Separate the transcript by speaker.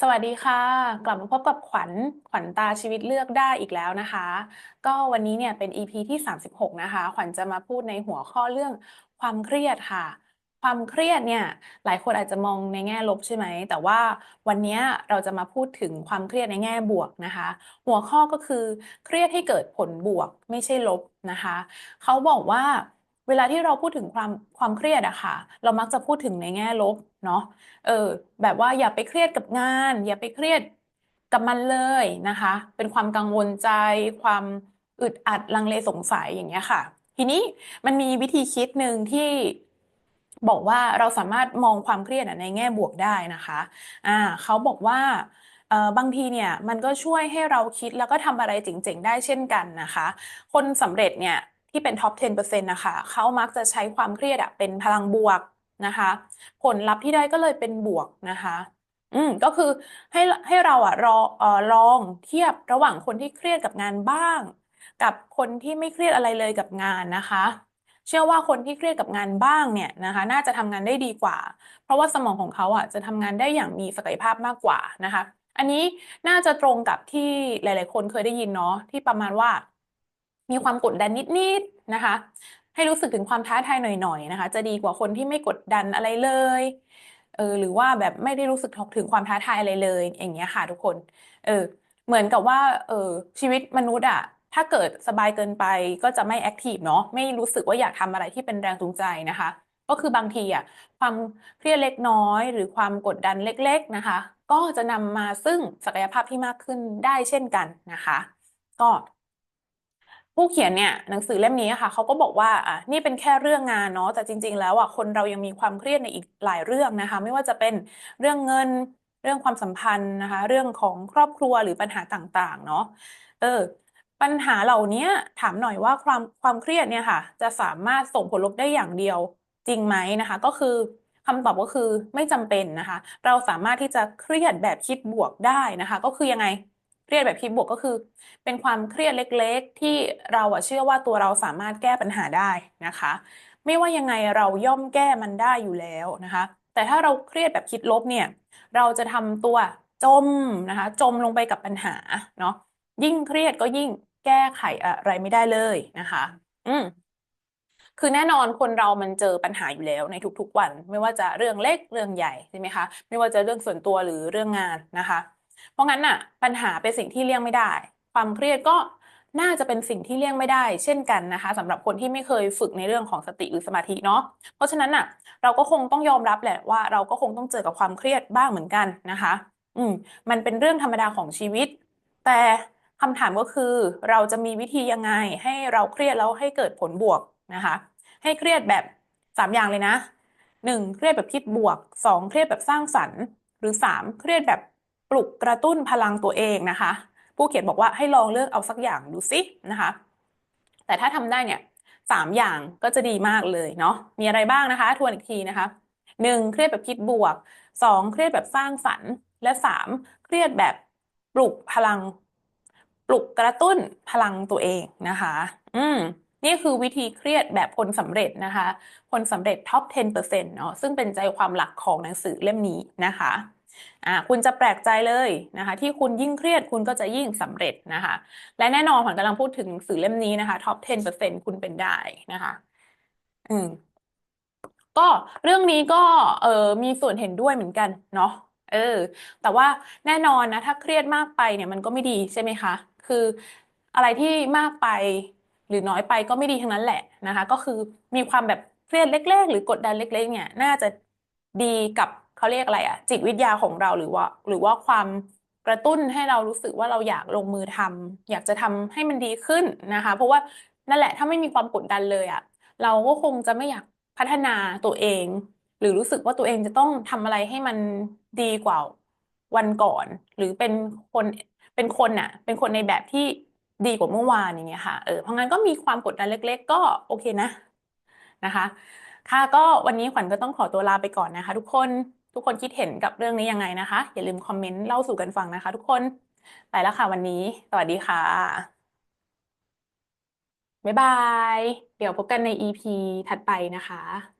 Speaker 1: สวัสดีค่ะ กลับมาพบกับขวัญขวัญตาชีวิตเลือกได้อีกแล้วนะคะ ก็วันนี้เนี่ยเป็น EP ที่ 36 นะคะ ขวัญจะมาพูดในหัวข้อเรื่องความเครียดค่ะ ความเครียดเนี่ยหลายคนอาจจะมองในแง่ลบใช่ไหม แต่ว่าวันนี้เราจะมาพูดถึงความเครียดในแง่บวกนะคะ หัวข้อก็คือเครียดให้เกิดผลบวกไม่ใช่ลบนะคะ เขาบอกว่า เวลาที่เราพูดถึงความความเครียดอะค่ะ เรามักจะพูดถึงในแง่ลบเนาะเออ แบบว่าอย่าไปเครียดกับงาน อย่าไปเครียดกับมันเลยนะคะ เป็นความกังวลใจ ความอึดอัดลังเลสงสัยอย่างเงี้ยค่ะ ทีนี้มันมีวิธีคิดหนึ่งที่บอกว่าเราสามารถมองความเครียดในแง่บวกได้นะคะอ่าเขาบอกว่าบางทีเนี่ยมันก็ช่วยให้เราคิดแล้วก็ทำอะไรเจ๋งๆได้เช่นกันนะคะ คนสำเร็จเนี่ย ที่เป็นท็อป 10%นะคะเขามักจะใช้ความเครียดอะเป็นพลังบวกนะคะ ผลลัพธ์ที่ได้ก็เลยเป็นบวกนะคะ อืมก็คือให้ให้เราอะรอเอ่อลองเทียบระหว่างคนที่เครียดกับงานบ้าง กับคนที่ไม่เครียดอะไรเลยกับงานนะคะ เชื่อว่าคนที่เครียดกับงานบ้างเนี่ยนะคะ น่าจะทำงานได้ดีกว่า เพราะว่าสมองของเขาอะจะทำงานได้อย่างมีศักยภาพมากกว่านะคะ อันนี้น่าจะตรงกับที่หลาย ๆ คนเคยได้ยินเนาะที่ประมาณว่า มีความกดดันนิดๆนะคะ ให้รู้สึกถึงความท้าทายหน่อยๆนะคะ จะดีกว่าคนที่ไม่กดดันอะไรเลยเออหรือว่าแบบไม่ได้รู้สึกถึงความท้าทายอะไรเลย อย่างเงี้ยค่ะทุกคน เออ เหมือนกับว่า เออชีวิตมนุษย์อะถ้าเกิดสบายเกินไปก็จะไม่แอคทีฟเนาะไม่รู้สึกว่าอยากทำอะไรที่เป็นแรงจูงใจนะคะ ก็คือบางทีอะความเครียดเล็กน้อย หรือความกดดันเล็ก ๆนะคะ ก็จะนำมาซึ่งศักยภาพที่มากขึ้นได้เช่นกันนะคะ ก็ ผู้เขียนเนี่ยหนังสือเล่มนี้ค่ะเขาก็บอกว่าอะนี่เป็นแค่เรื่องงานเนาะแต่จริง ๆ แล้วอะคนเรายังมีความเครียดในอีกหลายเรื่องนะคะ ไม่ว่าจะเป็นเรื่องเงินเรื่องความสัมพันธ์นะคะ เรื่องของครอบครัวหรือปัญหาต่างๆ เนาะเออปัญหาเหล่านี้ถามหน่อยว่าความความเครียดเนี่ยค่ะ จะสามารถส่งผลลบได้อย่างเดียวจริงไหมนะคะ ก็คือคำตอบก็คือไม่จำเป็นนะคะ เราสามารถที่จะเครียดแบบคิดบวกได้นะคะ ก็คือยังไง เครียดแบบคิดบวกก็คือ เป็นความเครียดเล็กๆ ที่เราอะเชื่อว่าตัวเราสามารถแก้ปัญหาได้นะคะ ไม่ว่ายังไงเราย่อมแก้มันได้อยู่แล้วนะคะ แต่ถ้าเราเครียดแบบคิดลบเนี่ย เราจะทำตัวจมนะคะ จมลงไปกับปัญหาเนาะยิ่งเครียดก็ยิ่งแก้ไขอะไรไม่ได้เลยนะคะ อืมคือแน่นอนคนเรามันเจอปัญหาอยู่แล้วในทุกๆวัน ไม่ว่าจะเรื่องเล็กเรื่องใหญ่ใช่ไหมคะ ไม่ว่าจะเรื่องส่วนตัวหรือเรื่องงานนะคะ เพราะงั้นน่ะ ปัญหาเป็นสิ่งที่เลี่ยงไม่ได้ ความเครียดก็น่าจะเป็นสิ่งที่เลี่ยงไม่ได้ เช่นกันนะคะสำหรับคนที่ไม่เคยฝึกในเรื่องของสติหรือสมาธิเนาะเพราะฉะนั้นน่ะ เราก็คงต้องยอมรับแหละว่าเราก็คงต้องเจอกับความเครียดบ้างเหมือนกันนะคะ อืม มันเป็นเรื่องธรรมดาของชีวิต แต่คำถามก็คือเราจะมีวิธียังไง ให้เราเครียดแล้วให้เกิดผลบวกนะคะ ให้เครียดแบบสามอย่างเลยนะหนึ่งเครียดแบบคิดบวกสองเครียดแบบสร้างสรรค์ หรือสามเครียดแบบ ปลุกกระตุ้นพลังตัวเองนะคะ ผู้เขียนบอกว่าให้ลองเลือกเอาสักอย่างดูสินะคะ แต่ถ้าทำได้เนี่ยสามอย่างก็จะดีมากเลยเนาะมีอะไรบ้างนะคะ ทวนอีกทีนะคะหนึ่งเครียดแบบคิดบวกสองเครียดแบบสร้างสรรค์และสามเครียดแบบปลุกพลัง ปลุกกระตุ้นพลังตัวเองนะคะ อืมนี่คือวิธีเครียดแบบคนสำเร็จนะคะคนสำเร็จท็อป 10%เนาะซึ่งเป็นใจความหลักของหนังสือเล่มนี้นะคะ อ่าคุณจะแปลกใจเลยนะคะ ที่คุณยิ่งเครียดคุณก็จะยิ่งสำเร็จนะคะ และแน่นอนผมกำลังพูดถึงหนังสือเล่มนี้นะคะท็อป 10%คุณเป็นได้นะคะ อืมก็เรื่องนี้ก็เออมีส่วนเห็นด้วยเหมือนกันเนาะเออ แต่ว่าแน่นอนนะ ถ้าเครียดมากไปเนี่ยมันก็ไม่ดีใช่ไหมคะ คืออะไรที่มากไปหรือน้อยไปก็ไม่ดีทั้งนั้นแหละนะคะ ก็คือมีความแบบเครียดเล็ก ๆ หรือกดดันเล็ก ๆ เนี่ย น่าจะดีกับ เขาเรียกอะไรอะจิตวิทยาของเราหรือว่า หรือว่าความกระตุ้นให้เรารู้สึกว่าเราอยากลงมือทำอยากจะทำให้มันดีขึ้นนะคะ เพราะว่านั่นแหละถ้าไม่มีความกดดันเลยอะเราก็คงจะไม่อยากพัฒนาตัวเอง หรือรู้สึกว่าตัวเองจะต้องทำอะไรให้มันดีกว่าวันก่อน หรือเป็นคนเป็นคนอะเป็นคนในแบบที่ดีกว่าเมื่อวานอย่างเงี้ยค่ะ เออ เพราะงั้นก็มีความกดดันเล็ก ๆ ก็โอเคนะ นะคะ ค่ะ ก็วันนี้ขวัญก็ต้องขอตัวลาไปก่อนนะคะทุกคน ทุกคนคิดเห็นกับเรื่องนี้ยังไงนะคะ อย่าลืมคอมเมนต์เล่าสู่กันฟังนะคะ ทุกคนไปแล้วค่ะวันนี้ สวัสดีค่ะ บ๊ายบาย เดี๋ยวพบกันใน EP ถัดไปนะคะ